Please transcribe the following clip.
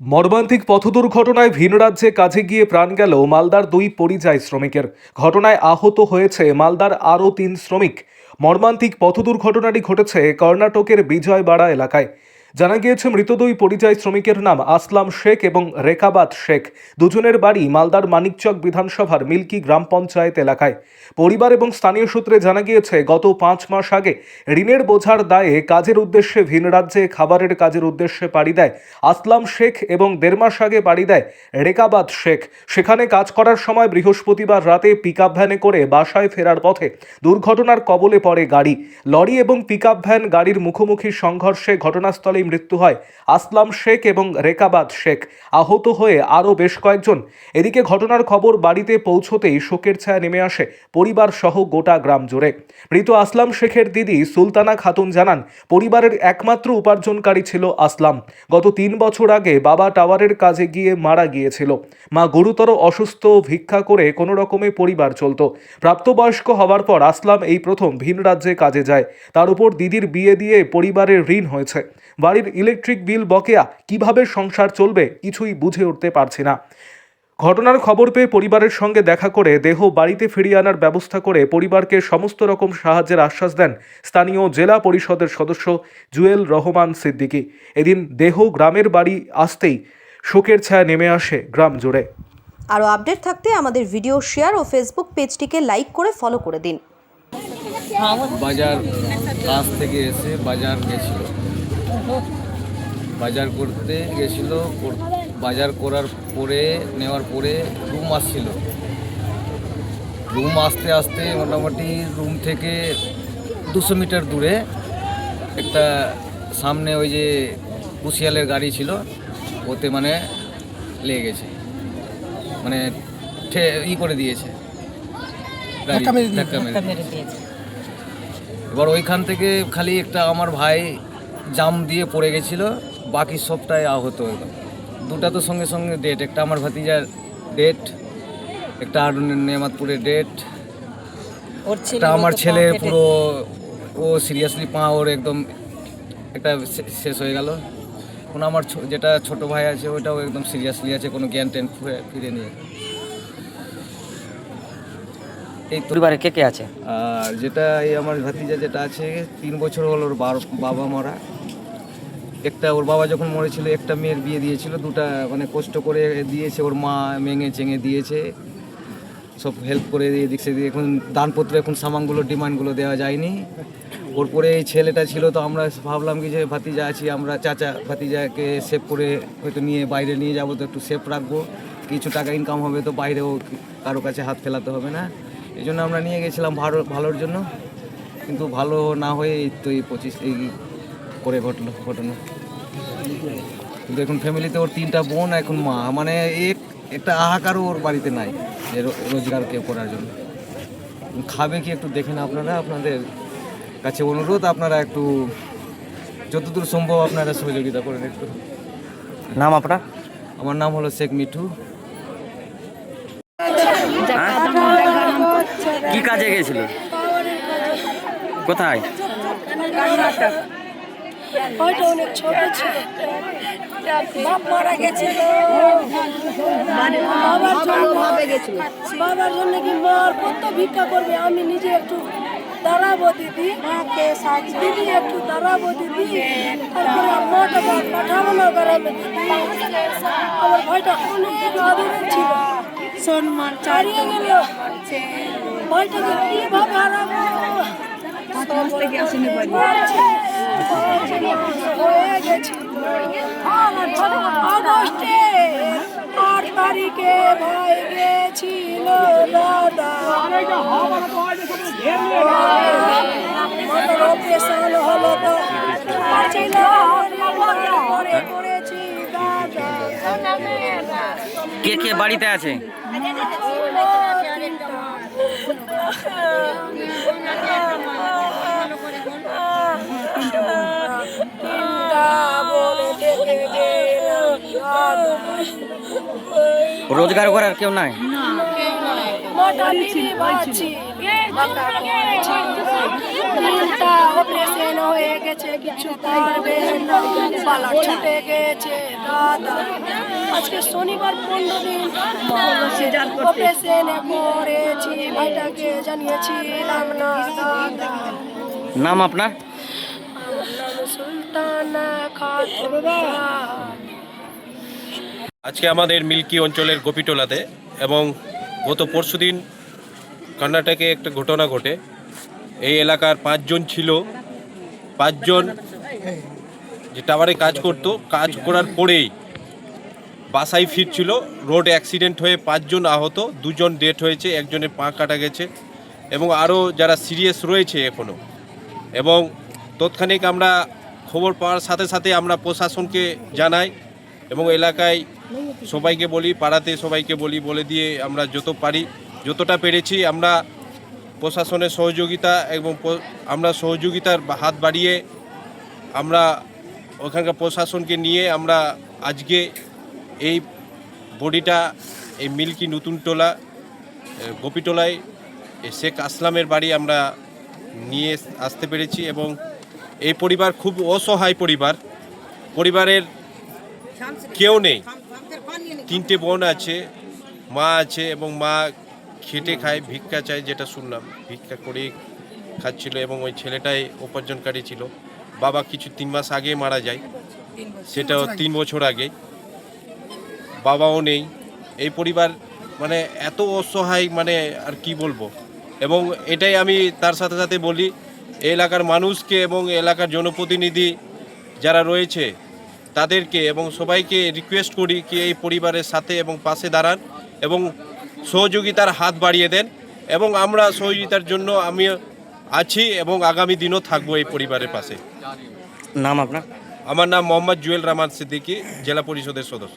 মর্মান্তিক পথ দুর্ঘটনায় ভিন রাজ্যে কাজে গিয়ে প্রাণ গেল মালদার দুই পরিযায়ী শ্রমিকের। ঘটনায় আহত হয়েছে মালদার আরও তিন শ্রমিক। মর্মান্তিক পথ দুর্ঘটনাটি ঘটেছে কর্ণাটকের বিজয়বাড়া এলাকায়। জানা গিয়েছে, মৃত দুই পরিযায়ী শ্রমিকের নাম আসলাম শেখ এবং রেকাবাত শেখ। দুজনের বাড়ি মালদার মানিকচক বিধানসভার মিল্কি গ্রাম পঞ্চায়েত এলাকায়। পরিবার এবং স্থানীয় সূত্রে জানা গিয়েছে, গত পাঁচ মাস আগে ঋণের বোঝার দায়ে কাজের উদ্দেশ্যে ভিন রাজ্যে খাবারের কাজের উদ্দেশ্যে পাড়ি দেয় আসলাম শেখ এবং দেড় মাস আগে পাড়ি দেয় রেকাবাদ শেখ। সেখানে কাজ করার সময় বৃহস্পতিবার রাতে পিকআপ ভ্যানে করে বাসায় ফেরার পথে দুর্ঘটনার কবলে পড়ে গাড়ি। লরি এবং পিকআপ ভ্যান গাড়ির মুখোমুখি সংঘর্ষে ঘটনাস্থলেই মৃত্যু হয়। আসলাম শেখ এবং রেকাবাদ শেখ আহত হয়ে আরও বেশ কয়েকজন। এদিকে ঘটনার খবর বাড়িতে পৌঁছতেই শোকের ছায়া নেমে আসে পরিবার সহ গোটা গ্রাম জুড়ে। মৃত আসলাম শেখের দিদি সুলতানা খাতুন জানান, পরিবারের একমাত্র উপার্জনকারী ছিল আসলাম। গত তিন বছর আগে বাবা টাওয়ারের কাজে গিয়ে মারা গিয়েছিল। মা গুরুতর অসুস্থ, ভিক্ষা করে কোনো রকমে পরিবার চলত। প্রাপ্তবয়স্ক হওয়ার পর আসলাম এই প্রথম ভিন রাজ্যে কাজে যায়। তার উপর দিদির বিয়ে দিয়ে পরিবারের ঋণ হয়েছে। বাড়ির ইলেকট্রিক বিল বকেয়া কীভাবে সংসার চলবে কিছুই বুঝে উঠতে পারছি না। ঘটনার খবর পেয়ে পরিবারের সঙ্গে দেখা করে দেহ বাড়িতে ফিরিয়ে আনার ব্যবস্থা করে পরিবারকে সমস্ত রকম সাহায্যের আশ্বাস দেন স্থানীয় জেলা পরিষদের সদস্য জুয়েল রহমান সিদ্দিকী। এদিন দেহ গ্রামের বাড়ি আসতেই শোকের ছায়া নেমে আসে গ্রাম জুড়ে। আরও আপডেট থাকতে আমাদের ভিডিও শেয়ার ও ফেসবুক পেজটিকে লাইক করে ফলো করে দিন। বাজার কাজ থেকে এসে বাজার গেছিল। বাজার করতে গেছিল বাজার করার পরে নেওয়ার পরে রুম আসছিল। রুম আসতে আসতে মোটামুটি রুম থেকে দুশো মিটার দূরে একটা সামনে ওই যে কুশিয়ালের গাড়ি ছিল ওতে মানে লেগে গেছে। মানে ঠে- ই করে দিয়েছে। ধাক্কা মেরে দিয়েছে। এবার ওইখান থেকে খালি একটা আমার ভাই জাম দিয়ে পড়ে গেছিল বাকি সবটাই আহত একদম দুটা তো সঙ্গে সঙ্গে ডেট একটা আমার ভাতিজার ডেট একটা আর নেমাতপুরের ডেট একটা আমার ছেলে পুরো ও সিরিয়াসলি পা ওর একদম একটা শেষ হয়ে গেল। কোনো আমার ছো- যেটা ছোট ভাই আছে ওটাও একদম সিরিয়াসলি আছে কোনো জ্ঞান টেন ফিরে- নিয়ে এই পরিবারে কে কে আছে? আর যেটা এই আমার ভাতিজা যেটা আছে তিন বছর হলো ওর বার- বাবা মরা। একটা ওর বাবা যখন মরেছিল, একটা মেয়ের বিয়ে দিয়েছিল, দুটা মানে কষ্ট করে দিয়েছে, ওর মা মেঙে চেঙে দিয়েছে, সব হেল্প করে দিয়ে দিচ্ছে দিয়ে এখন দানপত্র, এখন সামানগুলো, ডিমান্ডগুলো দেওয়া যায়নি। ওর পরে এই ছেলেটা ছিল, তো আমরা ভাবলাম কি যে, ভাতিজা আছি, আমরা চাচা ভাতিজাকে সেভ করে হয়তো নিয়ে বাইরে নিয়ে যাব, তো একটু সেফ রাখব। কিছু টাকা ইনকাম হবে, তো বাইরেও কারও কাছে হাত ফেলাতে হবে না। এই জন্য আমরা নিয়ে গেছিলাম ভালো, ভালোর জন্য। কিন্তু ভালো না হয়ে তো এই পঁচিশ, এই করে ঘটলো ঘটনা। কিন্তু এখন ফ্যামিলিতে ওর তিনটা বোন এখন মা। মানে এক একটা আহাকারও ওর বাড়িতে নাই যে রোজগার কেউ করার জন্য। খাবে কি একটু দেখেন আপনারা আপনাদের কাছে অনুরোধ আপনারা একটু যতদূর সম্ভব আপনারা সহযোগিতা করেন একটু। নাম আপনার? আমার নাম হলো শেখ মিঠু। কি কাজে গেছিল? কোথায়? হয়তো অনেক ছোট ছিল। বাপ মারা গেছিল। বাবার জন্য বাবার জন্য কি মার কত ভিক্ষা করবে? আমি নিজে একটু দাঁড়াবো দিদি। দিদি একটু দাঁড়াবো দিদি। তারপরে মাটা পাঠাবো না গ্রামে। আমার ভাইটা অনেক আদরের ছিল। সম্মান চারিয়ে গেল। ভাইটাকে কীভাবে হারাবো? হয়ে আট তারিখে ভাই গেছিল দাদা হলো তো কে কে বাড়িতে আছে রোজগার করার কেউ নাই? অপারেশন হয়ে গেছে কিছু পারবে না পালা ছুটে গেছে দাদা আজকে শনিবার পনেরো দিন অপারেশন করেছি ভাইটাকে জানিয়েছিলাম না দাদা নাম আপনার? সুলতানা খাতুন আজকে আমাদের মিল্কি অঞ্চলের গোপিটোলাতে এবং গত পরশুদিন কর্ণাটকে একটা ঘটনা ঘটে। এই এলাকার পাঁচজন ছিল। পাঁচজন যে টাওয়ারে কাজ করতো, কাজ করার পরেই বাসায় ফিরছিল। রোড অ্যাক্সিডেন্ট হয়ে পাঁচজন আহত, দুজন ডেথ হয়েছে, একজনের পা কাটা গেছে এবং আরও যারা সিরিয়াস রয়েছে এখনও এবং তৎক্ষণিক আমরা খবর পাওয়ার সাথে সাথে আমরা প্রশাসনকে জানাই এবং এলাকায় সবাইকে বলি, পাড়াতে সবাইকে বলি, বলে দিয়ে আমরা যত পারি, যতটা পেরেছি আমরা প্রশাসনের সহযোগিতা এবং আমরা সহযোগিতার হাত বাড়িয়ে আমরা ওখানকার প্রশাসনকে নিয়ে আমরা আজকে এই বডিটা, এই মিল্কি নতুন টোলা গোপীটোলায় শেখ আসলামের বাড়ি আমরা নিয়ে আসতে পেরেছি এবং এই পরিবার খুব অসহায় পরিবার। পরিবারের কেউ নেই। তিনটে বোন আছে মা আছে এবং মা খেটে খায় ভিক্ষা চায় যেটা শুনলাম। ভিক্ষা করে খাচ্ছিল এবং ওই ছেলেটাই উপার্জনকারী ছিল। বাবা কিছু তিন মাস আগে মারা যায়। সেটাও তিন বছর আগে। বাবাও নেই। এই পরিবার মানে এত অসহায় মানে আর কি বলব? এবং এটাই আমি তার সাথে সাথে বলি এই এলাকার মানুষকে এবং এলাকার জনপ্রতিনিধি যারা রয়েছে তাদেরকে এবং সবাইকে রিকোয়েস্ট করি কি এই পরিবারের সাথে এবং পাশে দাঁড়ান এবং সহযোগিতার হাত বাড়িয়ে দেন এবং আমরা সহযোগিতার জন্য আমি আছি এবং আগামী দিনও থাকব এই পরিবারের পাশে। নাম আপনার? আমার নাম মোহাম্মদ জুয়েল রহমান সিদ্দিকী জেলা পরিষদের সদস্য।